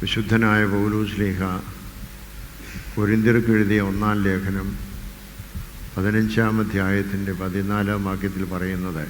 വിശുദ്ധനായ പൗലൂസ്ലീഹ കൊരിന്തിർക്ക് എഴുതിയ ഒന്നാം ലേഖനം പതിനഞ്ചാം അധ്യായത്തിന്റെ പതിനാലാം വാക്യത്തിൽ പറയുന്നത്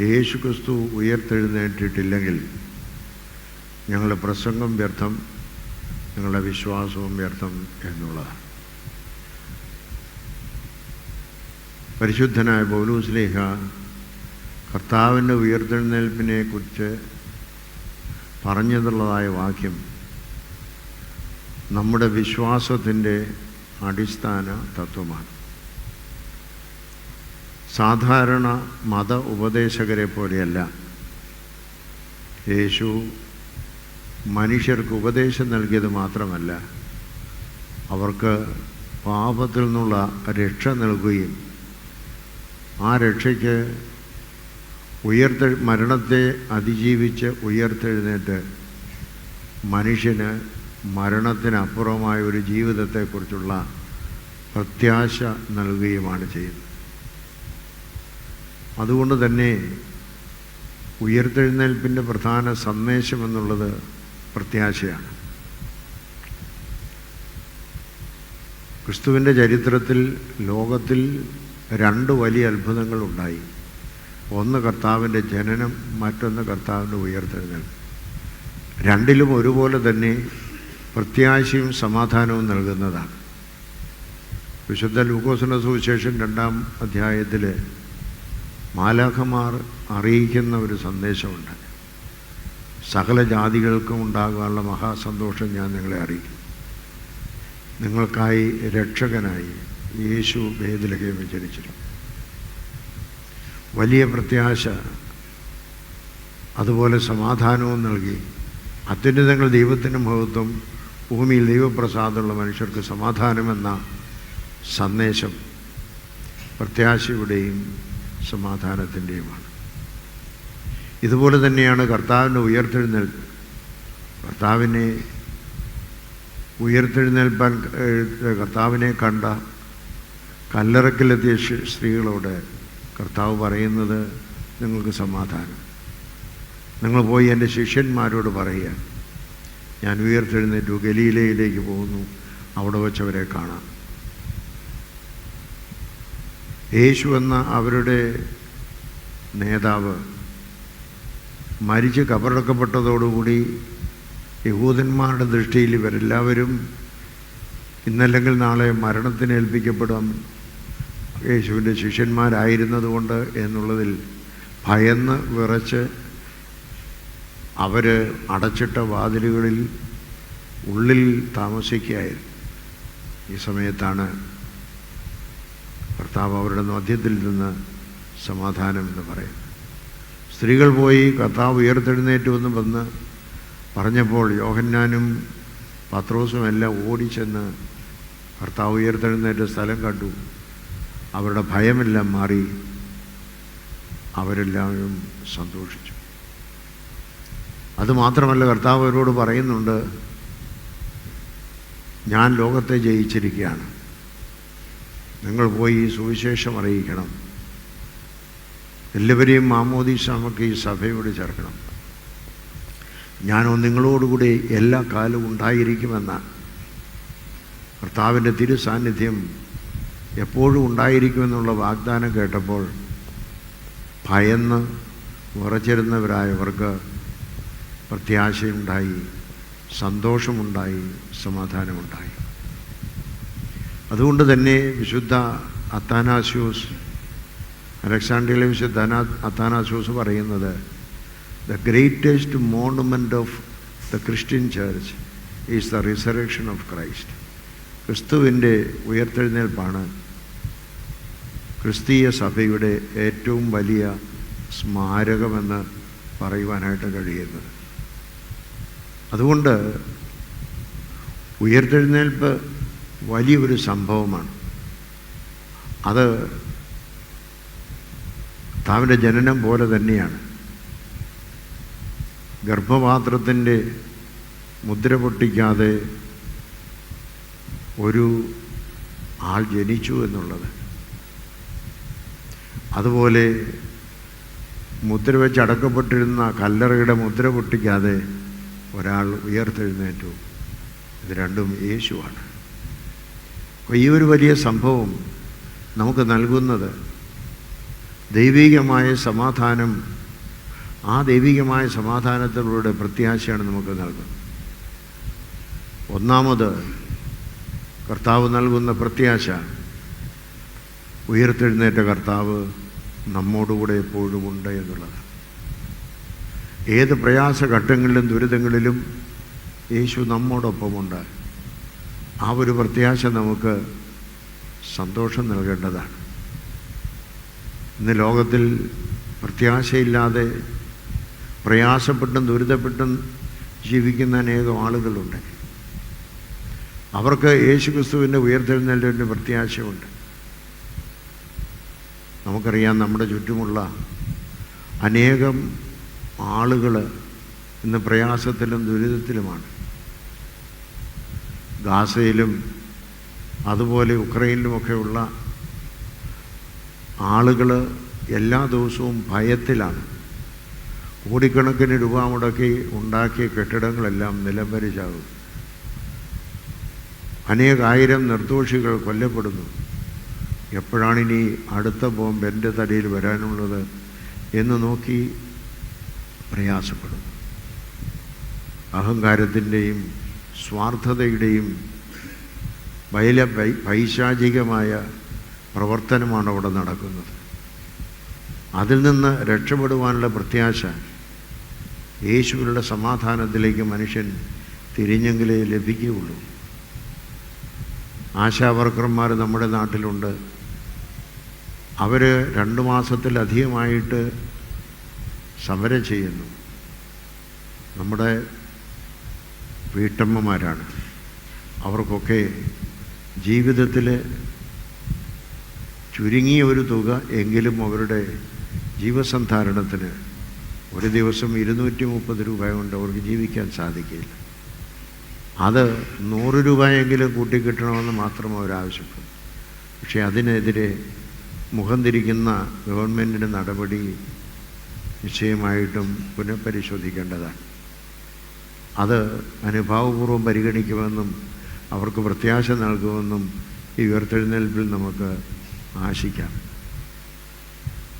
യേശു ക്രിസ്തു ഉയർത്തെഴുന്നേറ്റിട്ടില്ലെങ്കിൽ ഞങ്ങളുടെ പ്രസംഗം വ്യർത്ഥം ഞങ്ങളുടെ വിശ്വാസവും വ്യർത്ഥം എന്നുള്ളതാണ്. പരിശുദ്ധനായ പൗലൂസ്ലേഹ കർത്താവിന്റെ ഉയർത്തെഴുന്നേൽപ്പിനെ കുറിച്ച് പറഞ്ഞതുള്ളതായ വാക്യം നമ്മുടെ വിശ്വാസത്തിന്റെ അടിസ്ഥാന തത്വമാണ്. സാധാരണ മത ഉപദേശകരെ പോലെയല്ല. യേശു മനുഷ്യർക്ക് ഉപദേശം നൽകിയത് മാത്രമല്ല അവർക്ക് പാപത്തിൽ നിന്നുള്ള രക്ഷ നൽകുകയും ആ രക്ഷയ്ക്ക് ഉയർത്തെ മരണത്തെ അതിജീവിച്ച് ഉയർത്തെഴുന്നേറ്റ് മനുഷ്യന് മരണത്തിനപ്പുറമായ ഒരു ജീവിതത്തെക്കുറിച്ചുള്ള പ്രത്യാശ നൽകുകയുമാണ് ചെയ്യുന്നത്. അതുകൊണ്ട് തന്നെ ഉയർത്തെഴുന്നേൽപ്പിന്റെ പ്രധാന സന്ദേശം എന്നുള്ളത് പ്രത്യാശയാണ്. ക്രിസ്തുവിന്റെ ചരിത്രത്തിൽ ലോകത്തിൽ രണ്ട് വലിയ അത്ഭുതങ്ങളുണ്ടായി ഒന്ന് കർത്താവിന്റെ ജനനം മറ്റൊന്ന് കർത്താവിന്റെ ഉയർത്തെഴുന്നേൽപ്പ് രണ്ടിലും ഒരുപോലെ തന്നെ പ്രത്യാശയും സമാധാനവും നൽകുന്നതാണ്. വിശുദ്ധ ലൂക്കോസിന്റെ സുവിശേഷം രണ്ടാം അധ്യായത്തിൽ മാലാഖമാർ അറിയിക്കുന്ന ഒരു സന്ദേശമുണ്ട്. സകല ജാതികൾക്കും ഉണ്ടാകാനുള്ള മഹാസന്തോഷം ഞാൻ നിങ്ങളെ അറിയിക്കും. നിങ്ങൾക്കായി രക്ഷകനായി യേശു ഭേദലഹേമ ജനിച്ചിട്ടുണ്ട് വലിയ പ്രത്യാശ. അതുപോലെ സമാധാനവും നൽകി. അത്യുന്നതങ്ങൾ ദൈവത്തിന്റെ മഹത്വം ഭൂമിയിൽ ദൈവപ്രസാദമുള്ള മനുഷ്യർക്ക് സമാധാനമെന്ന സന്ദേശം പ്രത്യാശയുടെയും സമാധാനത്തിന്റെയുമാണ്. ഇതുപോലെ തന്നെയാണ് കർത്താവിന്റെ ഉയർത്തെഴുന്നേൽപ്പ് കർത്താവിനെ ഉയർത്തെഴുന്നേൽപ്പാൻ കർത്താവിനെ കണ്ട കല്ലറക്കിലെത്തിയ സ്ത്രീകളോട് കർത്താവ് പറയുന്നത് നിങ്ങൾക്ക് സമാധാനം. നിങ്ങൾ പോയി എന്റെ ശിഷ്യന്മാരോട് പറയുക ഞാൻ ഉയർത്തെഴുന്നേറ്റു ഗലീലയിലേക്ക് പോകുന്നു അവിടെ വച്ചവരെ കാണാം. യേശു എന്ന അവരുടെ നേതാവ് മരിച്ച് കബറടക്കപ്പെട്ടതോടുകൂടി യഹൂദന്മാരുടെ ദൃഷ്ടിയിൽ ഇവരെല്ലാവരും ഇന്നല്ലെങ്കിൽ നാളെ മരണത്തിന് ഏൽപ്പിക്കപ്പെടാം യേശുവിന്റെ ശിഷ്യന്മാരായിരുന്നതുകൊണ്ട് എന്നുള്ളതിൽ ഭയന്ന് വിറച്ച് അവർ അടച്ചിട്ട വാതിലുകളിൽ ഉള്ളിൽ താമസിക്കുകയായിരുന്നു. ഈ സമയത്താണ് ഭർത്താവ് അവരുടെ മധ്യത്തിൽ നിന്ന് സമാധാനം എന്ന് പറയുന്നത്. സ്ത്രീകൾ പോയി കർത്താവ് ഉയർത്തെഴുന്നേറ്റ് വന്ന് പറഞ്ഞപ്പോൾ യോഹന്നാനും പത്രോസും എല്ലാം ഓടിച്ചെന്ന് കർത്താവ് ഉയർത്തെഴുന്നേറ്റ സ്ഥലം കണ്ടു. അവരുടെ ഭയമെല്ലാം മാറി അവരെല്ലാവരും സന്തോഷിച്ചു. അതുമാത്രമല്ല കർത്താവ് അവരോട് പറയുന്നുണ്ട് ഞാൻ ലോകത്തെ ജയിച്ചിരിക്കുകയാണ്. നിങ്ങൾ പോയി സുവിശേഷം അറിയിക്കണം. എല്ലാവരെയും മാമോദീസാമൊക്കെ ഈ സഭയോട് ചേർക്കണം. ഞാനോ നിങ്ങളോടുകൂടി എല്ലാ കാലവും ഉണ്ടായിരിക്കുമെന്ന കർത്താവിന്റെ തിരു സാന്നിധ്യം എപ്പോഴും ഉണ്ടായിരിക്കുമെന്നുള്ള വാഗ്ദാനം കേട്ടപ്പോൾ ഭയന്ന് വിറച്ചിരുന്നവരായവർക്ക് പ്രത്യാശയുണ്ടായി സന്തോഷമുണ്ടായി സമാധാനമുണ്ടായി. അതുകൊണ്ട് തന്നെ വിശുദ്ധ അത്താനാസ്യൂസ് അലക്സാണ്ട്രിയയിലെ വിശുദ്ധ അത്താനാസ്യൂസ് പറയുന്നത് the greatest monument of the Christian church is the resurrection of Christ ക്രിസ്തുവിന്റെ ഉയർത്തെഴുന്നേൽപ്പാണ് ക്രിസ്തീയ സഭയുടെ ഏറ്റവും വലിയ സ്മാരകമെന്ന് പറയുവാനായിട്ട് കഴിയുന്നത് അതുകൊണ്ട് ഉയർത്തെഴുന്നേൽപ്പ് വലിയൊരു സംഭവമാണ്. അത് താവിന്റെ ജനനം പോലെ തന്നെയാണ്. ഗർഭപാത്രത്തിന്റെ മുദ്ര പൊട്ടിക്കാതെ ഒരു ആൾ ജനിച്ചു എന്നുള്ളത് അതുപോലെ മുദ്ര വെച്ച് അടക്കപ്പെട്ടിരുന്ന കല്ലറയുടെ മുദ്ര പൊട്ടിക്കാതെ ഒരാൾ ഉയർത്തെഴുന്നേറ്റു. ഇത് രണ്ടും യേശുവാണ്. അപ്പോൾ ഈ ഒരു വലിയ സംഭവം നമുക്ക് നൽകുന്നത് ദൈവികമായ സമാധാനം ആ ദൈവികമായ സമാധാനത്തിലൂടെ പ്രത്യാശയാണ് നമുക്ക് നൽകുന്നത്. ഒന്നാമത് കർത്താവ് നൽകുന്ന പ്രത്യാശ ഉയർത്തെഴുന്നേറ്റ കർത്താവ് നമ്മോടുകൂടെ എപ്പോഴും ഉണ്ട് എന്നുള്ളതാണ് ഏത് പ്രയാസഘട്ടങ്ങളിലും ദുരിതങ്ങളിലും യേശു നമ്മോടൊപ്പമുണ്ട്. ആ ഒരു പ്രത്യാശ നമുക്ക് സന്തോഷം നൽകേണ്ടതാണ്. ഇന്ന് ലോകത്തിൽ പ്രത്യാശയില്ലാതെ പ്രയാസപ്പെട്ടും ദുരിതപ്പെട്ടും ജീവിക്കുന്ന അനേകം ആളുകളുണ്ട്. അവർക്ക് യേശുക്രിസ്തുവിന്റെ ഉയർത്തെഴുന്നേൽപ്പിന്റെ പ്രത്യാശയുണ്ട്. നമുക്കറിയാം നമ്മുടെ ചുറ്റുമുള്ള അനേകം ആളുകൾ ഇന്ന് പ്രയാസത്തിലും ദുരിതത്തിലുമാണ്. ഗാസയിലും അതുപോലെ ഉക്രൈനിലുമൊക്കെയുള്ള ആളുകൾ എല്ലാ ദിവസവും ഭയത്തിലാണ്. കോടിക്കണക്കിന് രൂപ മുടക്കി ഉണ്ടാക്കിയ കെട്ടിടങ്ങളെല്ലാം നിലംപരിച്ചാകും അനേകായിരം നിർദോഷികൾ കൊല്ലപ്പെടുന്നു. എപ്പോഴാണിനി അടുത്ത ബോംബ് എന്റെ തലയിൽ വരാനുള്ളത് എന്ന് നോക്കി പ്രയാസപ്പെടും അഹങ്കാരത്തിന്റെയും സ്വാർത്ഥതയുടെയും വൈല പൈശാചികമായ പ്രവർത്തനമാണ് അവിടെ നടക്കുന്നത്. അതിൽ നിന്ന് രക്ഷപ്പെടുവാനുള്ള പ്രത്യാശ യേശുവിനുള്ള സമാധാനത്തിലേക്ക് മനുഷ്യൻ തിരിഞ്ഞെങ്കിലേ ലഭിക്കുകയുള്ളൂ. ആശാവർക്കർമാർ നമ്മുടെ നാട്ടിലുണ്ട്. അവർ രണ്ട് മാസത്തിലധികമായിട്ട് സമരം ചെയ്യുന്നു. നമ്മുടെ വീട്ടമ്മമാരാണ്. അവർക്കൊക്കെ ജീവിതത്തിൽ ചുരുങ്ങിയ ഒരു തുക എങ്കിലും അവരുടെ ജീവസന്ധാരണത്തിന് ഒരു ദിവസം ഇരുന്നൂറ്റി മുപ്പത് രൂപ കൊണ്ട് അവർക്ക് ജീവിക്കാൻ സാധിക്കില്ല. അത് നൂറ് രൂപയെങ്കിലും കൂട്ടിക്കിട്ടണമെന്ന് മാത്രം അവർ ആവശ്യപ്പെടും പക്ഷേ അതിനെതിരെ മുഖം തിരിക്കുന്ന ഗവൺമെന്റിന്റെ നടപടി നിശ്ചയമായിട്ടും പുനഃപരിശോധിക്കേണ്ടതാണ്. അത് അനുഭാവപൂർവം പരിഗണിക്കുമെന്നും അവർക്ക് പ്രത്യാശ നൽകുമെന്നും ഈ ഉയർത്തെഴുന്നേൽപ്പിൽ നമുക്ക് ആശിക്കാം.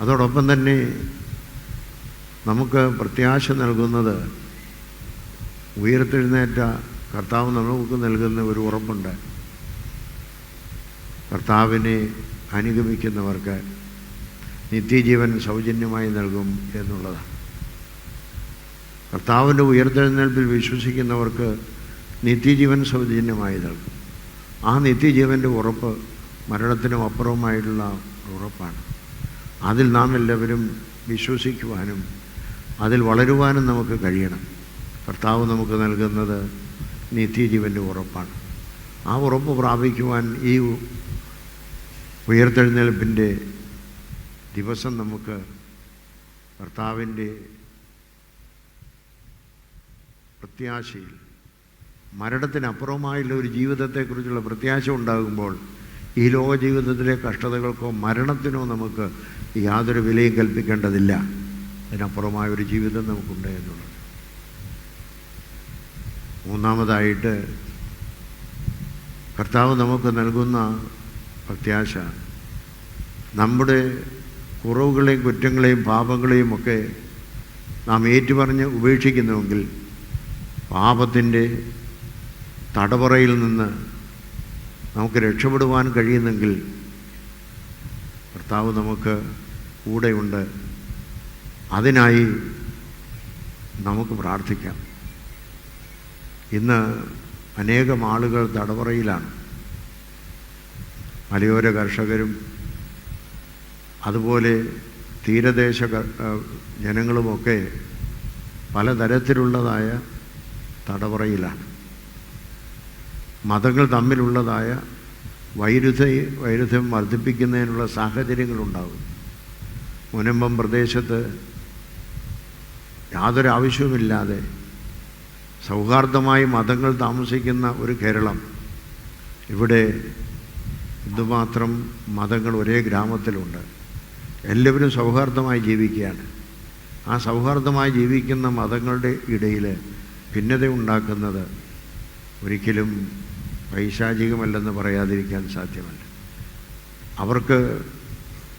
അതോടൊപ്പം തന്നെ നമുക്ക് പ്രത്യാശ നൽകുന്നത് ഉയർത്തെഴുന്നേറ്റ കർത്താവ് നമുക്ക് നൽകുന്ന ഒരു ഉറപ്പുണ്ട്. കർത്താവിനെ അനുഗമിക്കുന്നവർക്ക് നിത്യജീവൻ സൗജന്യമായി നൽകും എന്നുള്ളതാണ്. കർത്താവിന്റെ ഉയർത്തെഴുന്നേൽപ്പിൽ വിശ്വസിക്കുന്നവർക്ക് നിത്യജീവൻ സൗജന്യമായി നൽകും. ആ നിത്യജീവന്റെ ഉറപ്പ് മരണത്തിനും അപ്പുറവുമായിട്ടുള്ള ഉറപ്പാണ്. അതിൽ നാം എല്ലാവരും വിശ്വസിക്കുവാനും അതിൽ വളരുവാനും നമുക്ക് കഴിയണം. കർത്താവ് നമുക്ക് നൽകുന്നത് നിത്യജീവന്റെ ഉറപ്പാണ്. ആ ഉറപ്പ് പ്രാപിക്കുവാൻ ഈ ഉയർത്തെഴുന്നേൽപ്പിന്റെ ദിവസം നമുക്ക് കർത്താവിന്റെ പ്രത്യാശയിൽ മരണത്തിനപ്പുറമായുള്ള ഒരു ജീവിതത്തെക്കുറിച്ചുള്ള പ്രത്യാശ ഉണ്ടാകുമ്പോൾ ഈ ലോക ജീവിതത്തിലെ കഷ്ടതകൾക്കോ മരണത്തിനോ നമുക്ക് യാതൊരു വിലയും കൽപ്പിക്കേണ്ടതില്ല. അതിനപ്പുറമായ ഒരു ജീവിതം നമുക്കുണ്ട് എന്നുള്ളത്. മൂന്നാമതായിട്ട് കർത്താവ് നമുക്ക് നൽകുന്ന പ്രത്യാശ നമ്മുടെ കുറവുകളെയും കുറ്റങ്ങളെയും പാപങ്ങളെയും ഒക്കെ നാം ഏറ്റുപറഞ്ഞ് ഉപേക്ഷിക്കുന്നുവെങ്കിൽ പാപത്തിന്റെ തടവറയിൽ നിന്ന് നമുക്ക് രക്ഷപ്പെടുവാൻ കഴിയുന്നെങ്കിൽ കർത്താവ് നമുക്ക് കൂടെയുണ്ട്. അതിനായി നമുക്ക് പ്രാർത്ഥിക്കാം. ഇന്ന് അനേകം ആളുകൾ തടവറയിലാണ്. മലയോര കർഷകരും അതുപോലെ തീരദേശ ജനങ്ങളുമൊക്കെ പലതരത്തിലുള്ളതായ തടവറയിലാണ്. മതങ്ങൾ തമ്മിലുള്ളതായ വൈരുദ്ധ്യ വൈരുദ്ധ്യം വർദ്ധിപ്പിക്കുന്നതിനുള്ള സാഹചര്യങ്ങളുണ്ടാകും. മുനമ്പം പ്രദേശത്ത് യാതൊരു ആവശ്യവുമില്ലാതെ സൗഹാർദ്ദമായി മതങ്ങൾ താമസിക്കുന്ന ഒരു കേരളം. ഇവിടെ എന്തുമാത്രം മതങ്ങൾ ഒരേ ഗ്രാമത്തിലുണ്ട്. എല്ലാവരും സൗഹാർദ്ദമായി ജീവിക്കുകയാണ്. ആ സൗഹാർദ്ദമായി ജീവിക്കുന്ന മതങ്ങളുടെ ഇടയിൽ ഭിന്നത ഉണ്ടാക്കുന്നത് ഒരിക്കലും പൈശാചികമല്ലെന്ന് പറയാതിരിക്കാൻ സാധ്യമല്ല. അവർക്ക്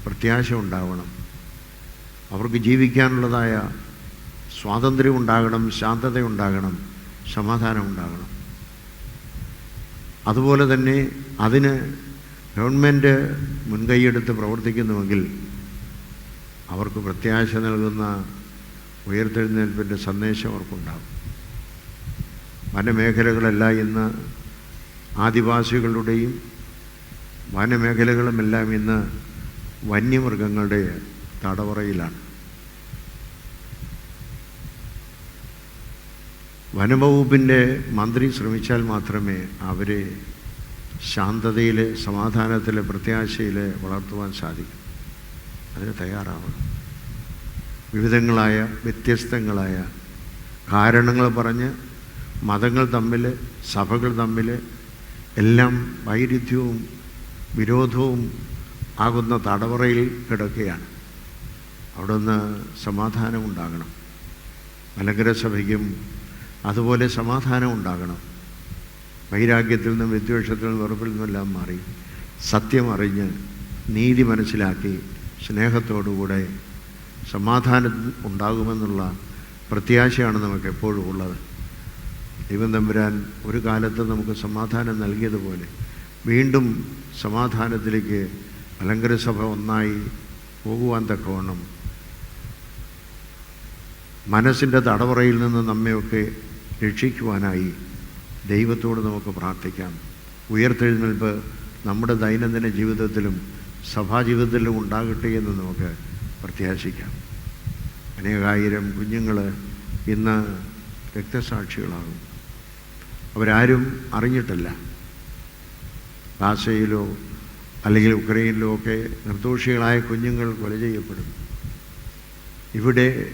പ്രത്യാശ ഉണ്ടാവണം. അവർക്ക് ജീവിക്കാനുള്ളതായ സ്വാതന്ത്ര്യം ഉണ്ടാകണം ശാന്തത ഉണ്ടാകണം സമാധാനം ഉണ്ടാകണം. അതുപോലെ തന്നെ അതിന് ഗവൺമെന്റ് മുൻകൈയെടുത്ത് പ്രവർത്തിക്കുന്നുവെങ്കിൽ അവർക്ക് പ്രത്യാശ നൽകുന്ന ഉയർത്തെഴുന്നേൽപ്പിന്റെ സന്ദേശം അവർക്കുണ്ടാകും. വനമേഖലകളെല്ലാം ഇന്ന് ആദിവാസികളുടെയും വനമേഖലകളുമെല്ലാം ഇന്ന് വന്യമൃഗങ്ങളുടെ തടവറയിലാണ്. വനവകുപ്പിന്റെ മന്ത്രി ശ്രമിച്ചാൽ മാത്രമേ അവരെ ശാന്തതയിൽ സമാധാനത്തിൽ പ്രത്യാശയിൽ വളർത്തുവാൻ സാധിക്കും. അതിന് തയ്യാറാവണം വിവിധങ്ങളായ വ്യത്യസ്തങ്ങളായ കാരണങ്ങൾ പറഞ്ഞ് മതങ്ങൾ തമ്മിൽ സഭകൾ തമ്മിൽ എല്ലാം വൈരുദ്ധ്യവും വിരോധവും ആകുന്ന തടവറയിൽ കിടക്കുകയാണ്. അവിടെ നിന്ന് സമാധാനം ഉണ്ടാകണം മലങ്കര സഭയ്ക്കും അതുപോലെ സമാധാനം ഉണ്ടാകണം വൈരാഗ്യത്തിൽ നിന്നും വിദ്വേഷത്തിൽ നിന്നും വെറുപ്പിൽ നിന്നെല്ലാം മാറി സത്യം അറിഞ്ഞ് നീതി മനസ്സിലാക്കി സ്നേഹത്തോടുകൂടെ സമാധാനം ഉണ്ടാകുമെന്നുള്ള പ്രത്യാശയാണ് നമുക്ക് എപ്പോഴും ഉള്ളത്. ദൈവം തമ്പുരാൻ ഒരു കാലത്ത് നമുക്ക് സമാധാനം നൽകിയതുപോലെ വീണ്ടും സമാധാനത്തിലേക്ക് അലങ്കര സഭ ഒന്നായി പോകുവാൻ തക്കവണ്ണം മനസ്സിന്റെ തടവറയിൽ നിന്ന് നമ്മയൊക്കെ രക്ഷിക്കുവാനായി ദൈവത്തോട് നമുക്ക് പ്രാർത്ഥിക്കാം. ഉയർത്തെഴുന്നേൽപ്പ് നമ്മുടെ ദൈനംദിന ജീവിതത്തിലും സഭാജീവിതത്തിലും ഉണ്ടാകട്ടെ എന്ന് നമുക്ക് പ്രത്യാശിക്കാം. അനേകായിരം കുഞ്ഞുങ്ങൾ ഇന്ന് രക്തസാക്ഷികളാകും. അവരാരും അറിഞ്ഞിട്ടില്ല. ഗാസയിലോ അല്ലെങ്കിൽ ഉക്രൈനിലോ ഒക്കെ നിർദോഷികളായ കുഞ്ഞുങ്ങൾ കൊല ചെയ്യപ്പെടും. ഇവിടെ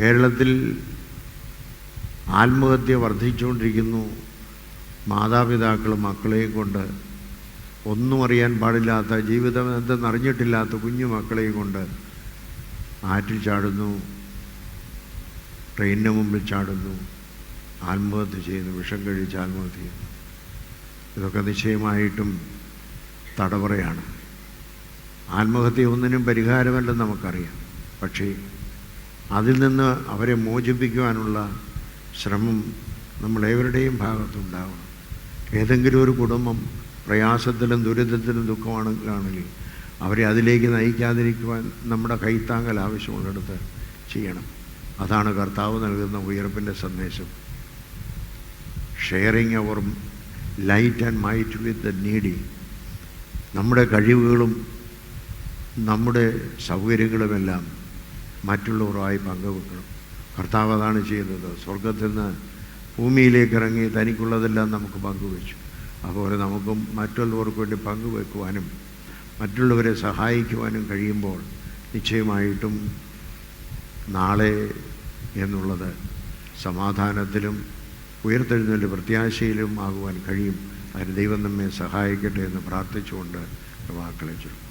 കേരളത്തിൽ ആത്മഹത്യ വർദ്ധിച്ചുകൊണ്ടിരിക്കുന്നു. മാതാപിതാക്കളും മക്കളെയും കൊണ്ട് ഒന്നും അറിയാൻ പാടില്ലാത്ത ജീവിതം എന്തെന്നറിഞ്ഞിട്ടില്ലാത്ത കുഞ്ഞു മക്കളെയും കൊണ്ട് ആറ്റിൽ ചാടുന്നു ട്രെയിനിന് മുമ്പിൽ ചാടുന്നു ആത്മഹത്യ ചെയ്യുന്നു വിഷം കഴിച്ച് ആത്മഹത്യ ചെയ്യുന്നു. ഇതൊക്കെ നിശ്ചയമായിട്ടും തടവറയാണ്. ആത്മഹത്യ ഒന്നിനും പരിഹാരമല്ലെന്ന് നമുക്കറിയാം. പക്ഷേ അതിൽ നിന്ന് അവരെ മോചിപ്പിക്കുവാനുള്ള ശ്രമം നമ്മളേവരുടെയും ഭാഗത്തുണ്ടാവണം. ഏതെങ്കിലും ഒരു കുടുംബം പ്രയാസത്തിലും ദുരിതത്തിലും ദുഃഖമാണെങ്കിലാണെങ്കിൽ അവരെ അതിലേക്ക് നയിക്കാതിരിക്കുവാൻ നമ്മുടെ കൈത്താങ്ങൽ ആവശ്യമുള്ളിടത്ത് ചെയ്യണം. അതാണ് കർത്താവ് നൽകുന്ന ഉയർപ്പിന്റെ സന്ദേശം. Sharing our light and might with the needy നമ്മുടെ കഴിവുകളും നമ്മുടെ സൗകര്യങ്ങളുമെല്ലാം മറ്റുള്ളവരുമായി പങ്കുവെക്കണം. കർത്താവ് അതാണ് ചെയ്യുന്നത്. സ്വർഗത്തിൽ നിന്ന് ഭൂമിയിലേക്ക് ഇറങ്ങി തനിക്കുള്ളതെല്ലാം നമുക്ക് പങ്കുവെച്ചു. അതുപോലെ നമുക്കും മറ്റുള്ളവർക്ക് വേണ്ടി പങ്കുവെക്കുവാനും മറ്റുള്ളവരെ സഹായിക്കുവാനും കഴിയുമ്പോൾ നിശ്ചയമായിട്ടും നാളെ എന്നുള്ളത് സമാധാനത്തിലും ഉയർത്തെഴുന്നേറ്റ് പ്രത്യാശയിലും ആകുവാൻ കഴിയും. അതിന് ദൈവം നമ്മെ സഹായിക്കട്ടെ എന്ന് പ്രാർത്ഥിച്ചുകൊണ്ട് വാക്കളെ ചുരുക്കും